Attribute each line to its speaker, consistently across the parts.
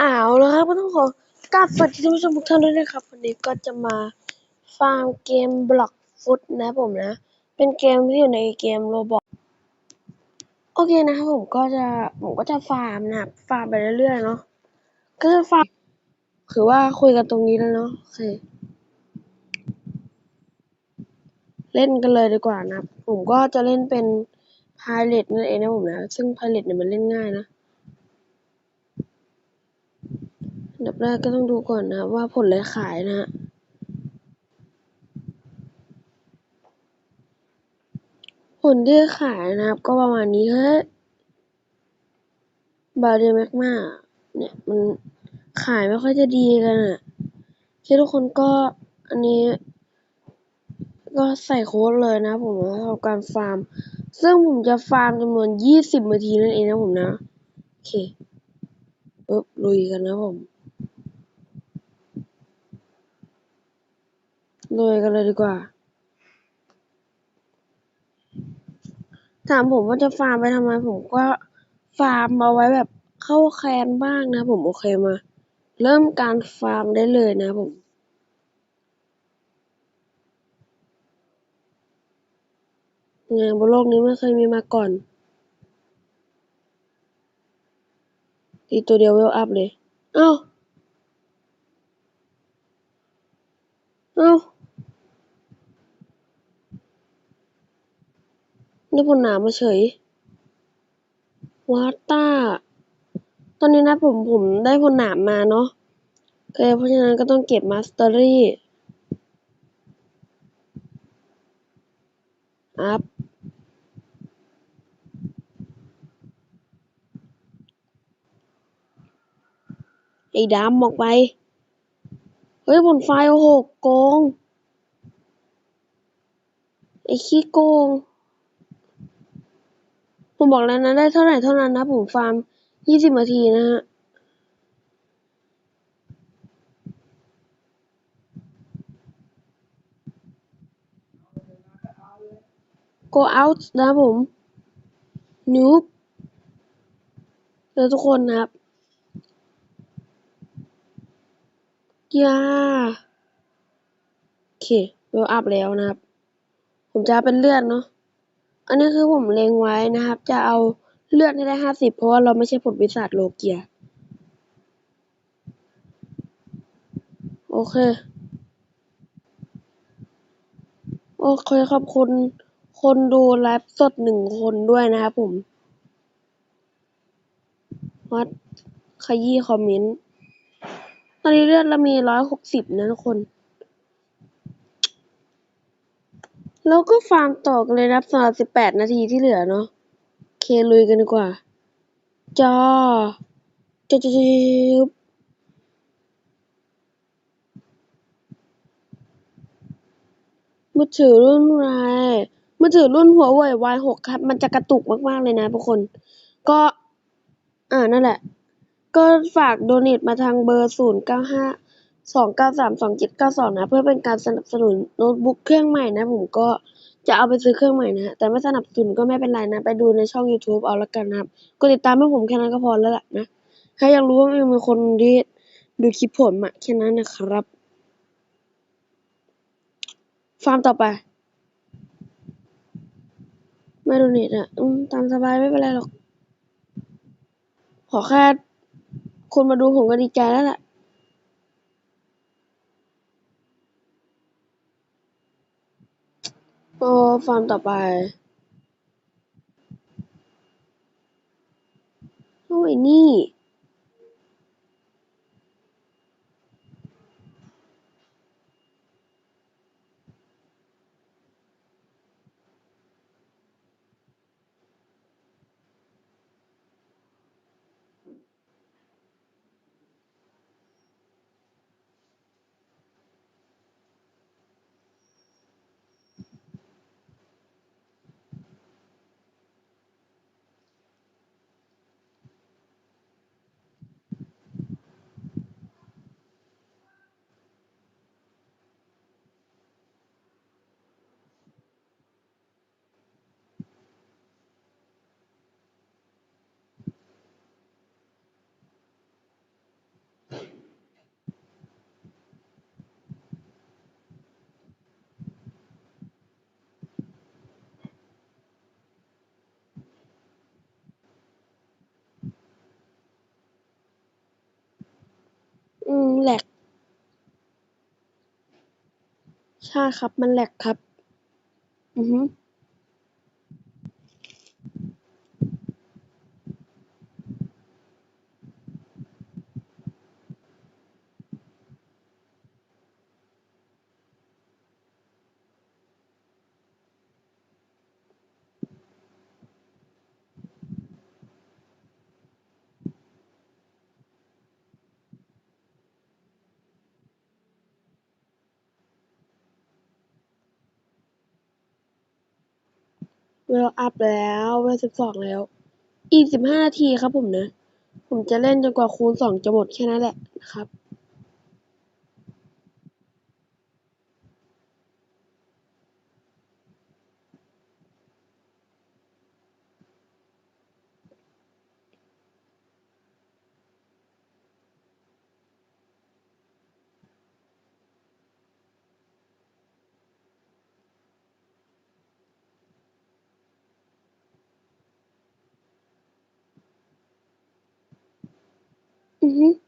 Speaker 1: อ้าวแล้วครับก็ต้องขอกราบสวัสดีท่านผู้ชมทุกท่านด้วยนะครับ วันนี้ก็จะมาฟาร์มเกมบล็อกฟุตนะผมนะ เป็นเกมที่อยู่ในเกมโรบอกโอเคนะครับผมก็จะผมก็จะฟาร์มนะฟาร์มไปเรื่อยๆเนาะก็จะฟาร์มคือว่าคุยกันตรงนี้แล้วเนาะโอเคเล่นกันเลยดีกว่านะผมก็จะเล่นเป็น พาเลตนั่นเองนะผมนะ ซึ่งพาเลตเนี่ยมันเล่นง่ายนะอันดับแรกก็ต้องดูก่อนนะว่าผลอะขายนะฮะผลที่ขายนะครับ ก็ประมาณนี้เฮ้ยบาเรียแมกมาเนี่ยมันขายไม่ค่อยจะดีกันอะที่ทุกคนก็อันนี้ ก็ใส่โค้ดเลยนะผมนะสำหรับการฟาร์ม ซึ่งผมจะฟาร์มจำนวนยี่สิบนาทีนั่นเองนะผมนะ โอเคปึ๊บลุยกันนะผมเลยกันเลยดีกว่า ถามผมว่าจะฟาร์มไปทำไมผมก็ฟาร์มเอาไว้แบบเข้าแคนบ้างนะผมโอเคมา เริ่มการฟาร์มได้เลยนะผม งานบนโลกนี้ไม่เคยมีมาก่อน ตีตัวเดียวเวลอัพเลย เอ้า เอ้า ได้ผลหนามมาเฉย วาต้า ตอนนี้นะผมผมได้ผลหนามมาเนาะเคเพราะฉะนั้นก็ต้องเก็บมาสเตอรี่อั ไอ้ดำออกไป เฮ้ยผลไฟโอ้โหโกง ไอ้ขี้โกง ผมบอกแล้วนะได้เท่าไหร่เท่านั้นนะผมฟาร์มยี่สิบนาทีนะฮะ go out นะผม noob แล้วทุกคนนะครับ ยา โอเคเวลอัพแล้วนะครับ ผมจะเป็นเลือดเนาะ อันนี้คือผมเล็งไว้นะครับ จะเอาเลือดให้ได้ห้าสิบเพราะว่าเราไม่ใช่ผลวิสัทโลเกีย โอเค โอเคขอบคุณคนดูไลฟ์สดหนึ่งคนด้วยนะครับผมวัดขยี้คอมเมนต์ ตอนนี้เลือดเรามีร้อยหกสิบนะทุกคน แล้วก็ฟาร์มต่อกันเลยนะสำหรับสิบแปดนาทีที่เหลือเนาะเคลุยกันดีกว่าจ้าจ้าจ้าจ้ามือถือรุ่นอะไรมือถือรุ่นหัวเว่ย Y6 ครับ มันจะกระตุกมาก ๆ เลยนะทุกคน ก็ อ่า นั่นแหละ ก็ฝากโดเนทมาทางเบอร์ ศูนย์เก้าห้า สองเก้าสาม สองเจ็ดเก้าสองนะ เพื่อเป็นการสนับสนุนโน้ตบุ๊กเครื่องใหม่นะ ผมก็จะเอาไปซื้อเครื่องใหม่นะแต่ไม่สนับสนุนก็ไม่เป็นไรนะ ไปดูในช่อง YouTube เอาละกันนะครับกดติดตามให้ผมแค่นั้นก็พอแล้วล่ะนะ ถ้าอยากรู้ว่ามีคนที่ดูคลิปผมอะแค่นั้นนะครับ ฟาร์มต่อไปไม่โดเนทอะอตามสบายไม่เป็นไรหรอก ขอแค่ คนมาดูผมก็ดีใจแล้วแหละโอ้ฟาร์มต่อไปโอ้ยนี่ อืมแหลก ใช่ครับ มันแหลกครับ อือฮึ เวลอัพแล้วเวลสิบสองแล้ว อีกสิบห้านาทีครับผมนะ ผมจะเล่นจนกว่าคูณสองจะหมดแค่นั้นแหละนะครับ อื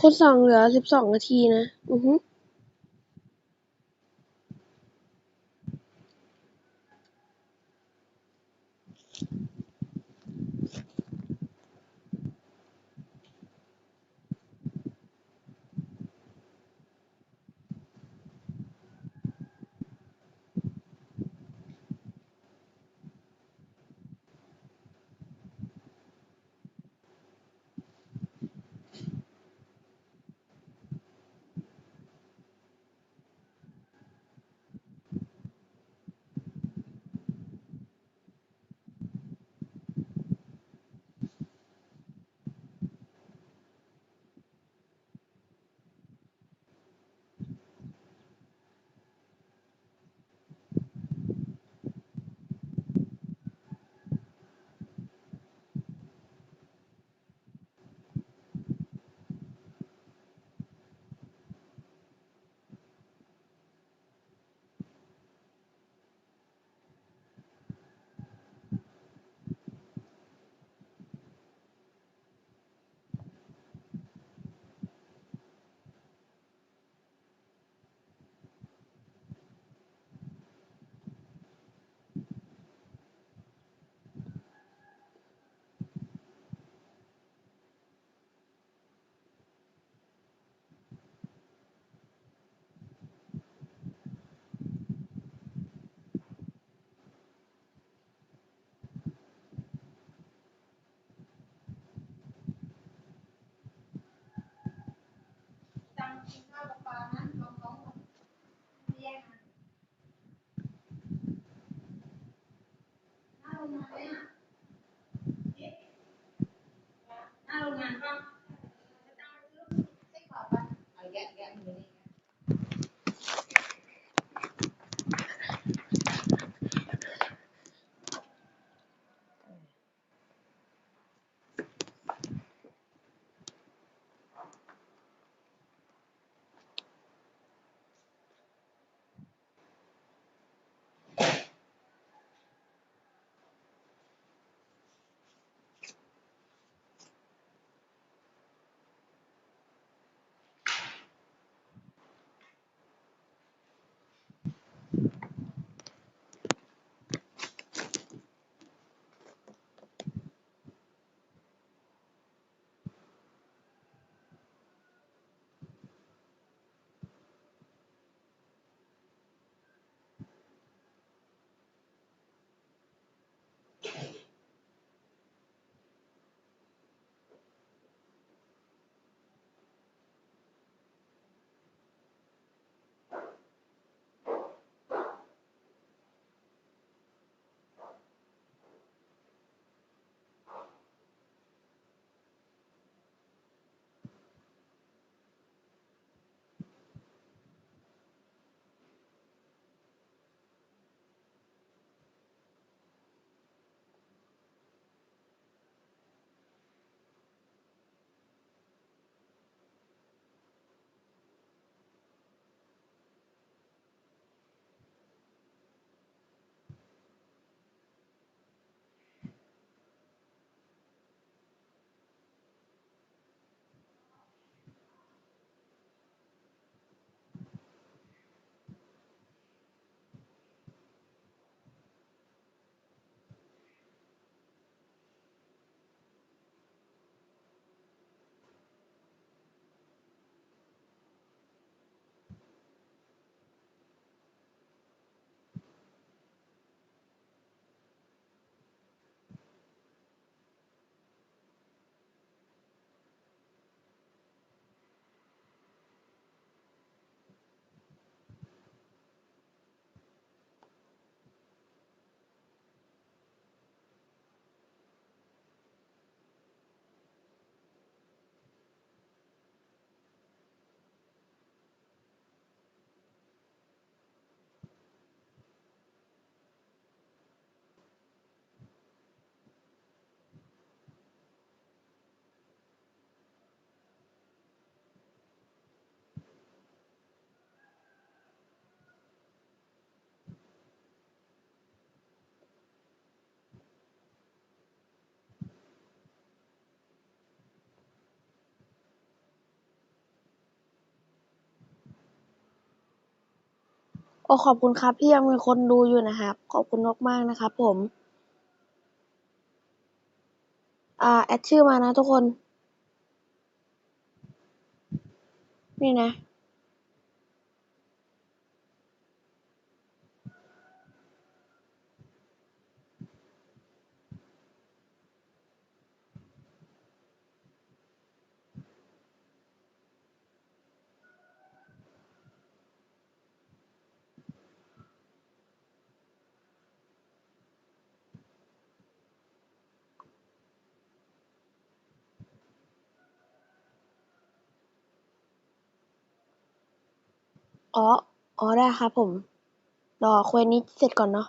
Speaker 1: คูณสองเหลือสิบสองนาทีนะ อือฮึ ก็ขอบคุณครับที่ยังมีคนดูอยู่นะครับ ขอบคุณมากๆนะครับผม อ่า แอดชื่อมานะทุกคน นี่นะ อ๋อ อ๋อ ได้ครับผม รอเควสนี้เสร็จก่อนเนาะ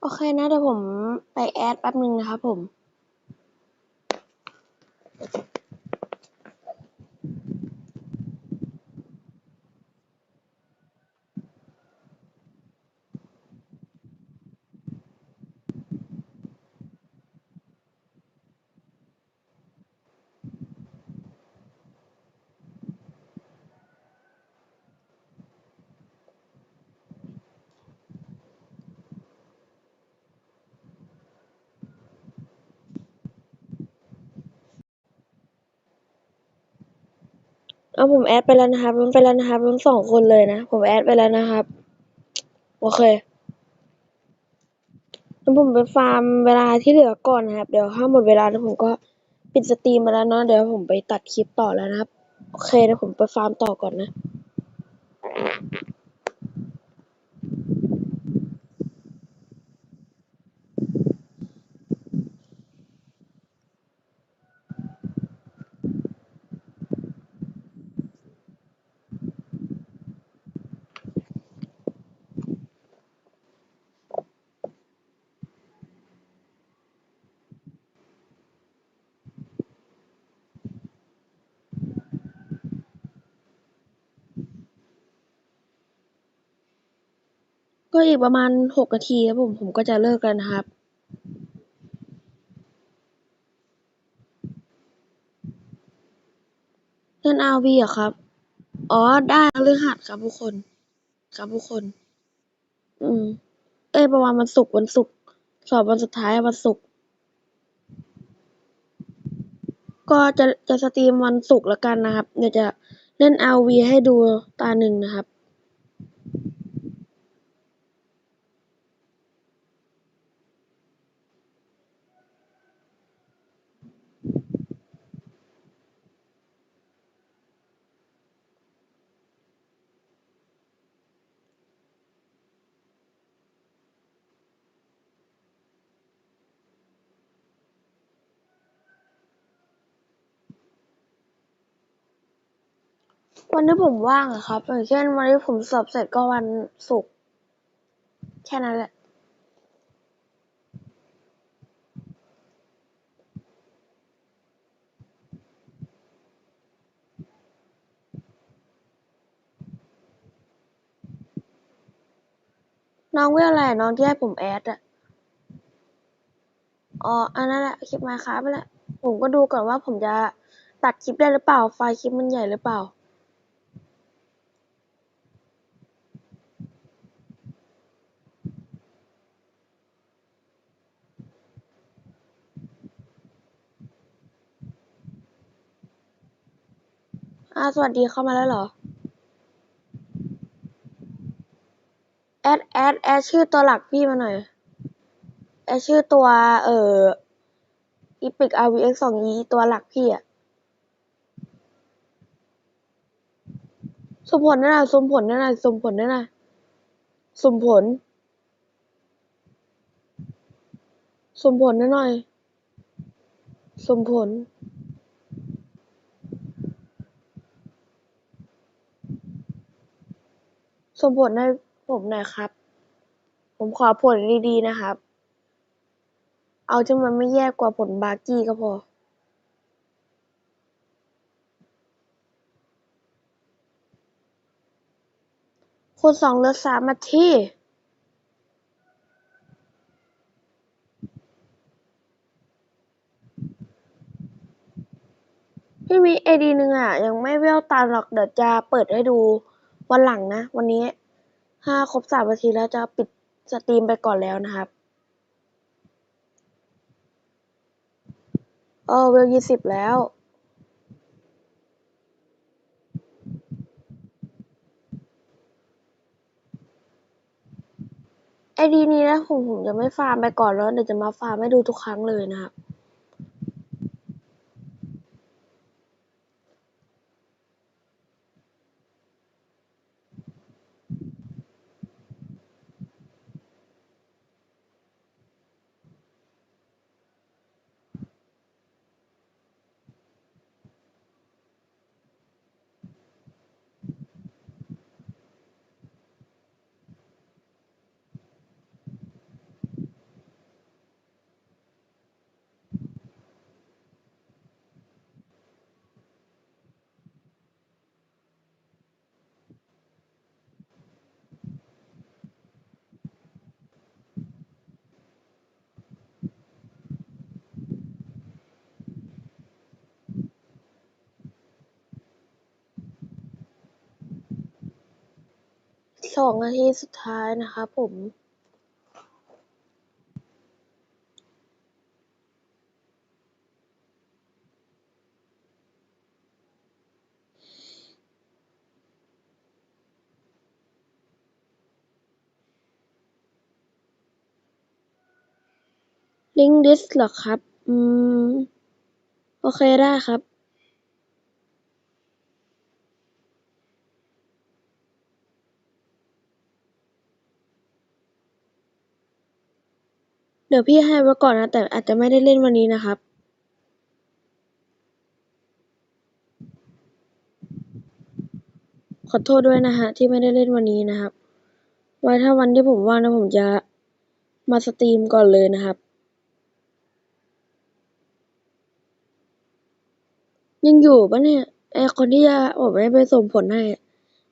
Speaker 1: โอเคนะ เดี๋ยวผมไปแอดแป๊บนึงนะครับผม เอาผมแอดไปแล้วนะครับผมไปแล้วนะครับรุ้นสองคนเลยนะ ผมแอดไปแล้วนะครับ โอเคแล้วผมไปฟาร์มเวลาที่เหลือก่อนนะครับ เดี๋ยวถ้าหมดเวลาแล้วผมก็ปิดสตรีมมาแล้วเนาะเดี๋ยวผมไปตัดคลิปต่อแล้วนะครับ โอเคเดี๋ยวผมไปฟาร์มต่อก่อนนะ ก็อีกประมาณหกนาทีครับผม ผมก็จะเลิกแล้วนะครับเล่นอาวีอะครับ อ๋อ ได้พฤหัสครับทุกคน ครับทุกคน อืม เอ้ย ประมาณวันศุกร์วันศุกร์ สอบวันสุดท้ายวันศุกร์ ก็จะจะสตรีมวันศุกร์แล้วกันนะครับ เดี๋ยวจะเล่นอาวีให้ดูตาหนึ่งนะครับ วันที่ผมว่างอะครับ อย่างเช่น วันที่ผมสอบเสร็จก็วันศุกร์ แค่นั้นแหละน้องเรื่องอะไรน้องที่ให้ผมแอดอะอ๋อ อันนั้นแหละคลิปมาครับไปแหละ ผมก็ดูก่อนว่าผมจะตัดคลิปได้หรือเปล่า ไฟล์คลิปมันใหญ่หรือเปล่า อ่าสวัสดีเข้ามาแล้วเหรอ แอดแอดแอดชื่อตัวหลักพี่มาหน่อย แอดชื่อตัว เอ่อ Epic RVX 2 E ตัวหลักพี่อะสมผลนั่นน่ะสมผลนั่นน่ะสมผลนั่นน่ะสมผล สมผลนั่นหน่อย สมผล สุ่มผลให้ผมหน่อยครับ ผมขอผลดีๆนะครับ เอาที่มันไม่แย่กว่าผลบาร์กี้ก็พอคูณสองเหลือสามนาที่พี่มีเอดีหนึ่งอะ ยังไม่เวลตันหรอก เดี๋ยวจะเปิดให้ดู วันหลังนะ วันนี้ถ้าครบสามนาทีแล้วจะปิดสตรีมไปก่อนแล้วนะครับ เออเวลยี่สิบแล้วไอดีนี้นะผมผมจะไม่ฟาร์มไปก่อนแล้วเดี๋ยวจะมาฟาร์มให้ดูทุกครั้งเลยนะครับ สองนาทีสุดท้ายนะครับผมลิงก์ดิสเหรอครับ อืม โอเคได้ครับ ดี๋ยวพี่ให้ไว้ก่อนนะ แต่อาจจะไม่ได้เล่นวันนี้นะครับขอโทษด้วยนะฮะที่ไม่ได้เล่นวันนี้นะครับ ไว้ถ้าวันที่ผมว่างนะผมจะมาสตรีมก่อนเลยนะครับ ยังอยู่ปะเนี่ยไอคนที่จะผมไม่ไปส่งผลให้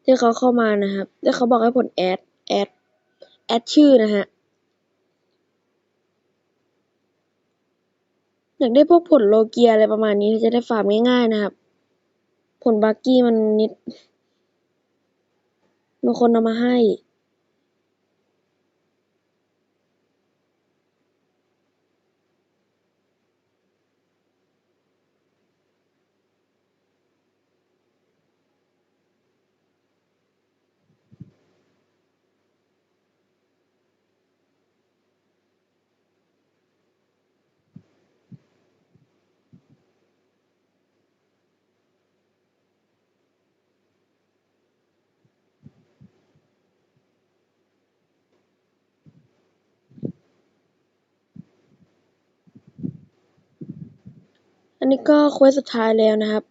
Speaker 1: ที่เขาเข้ามานะครับที่เขาบอกให้ผลแอดแอดแอดชื่อนะฮะ อยากได้พวกผลโลเกียอะไรประมาณนี้จะได้ฟาร์มง่ายๆนะครับ ผลบักกี้มันนิดมีคนเอามาให้ นี้ก็เควสสุดท้ายแล้วนะครับ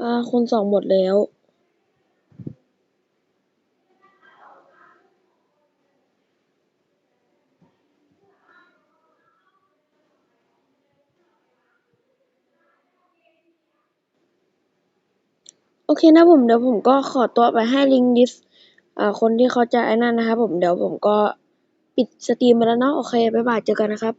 Speaker 1: อ่าคูณสองหมดแล้ว เคนะผม เดี๋ยวผมก็ขอตัวไปให้ลิงก์ดิสอ่า คนที่เขาจะไอ้นั่นนะครับผม เดี๋ยวผมก็ปิดสตรีมไปแล้วเนาะ โอเค บ๊ายบาย เจอกันนะครับ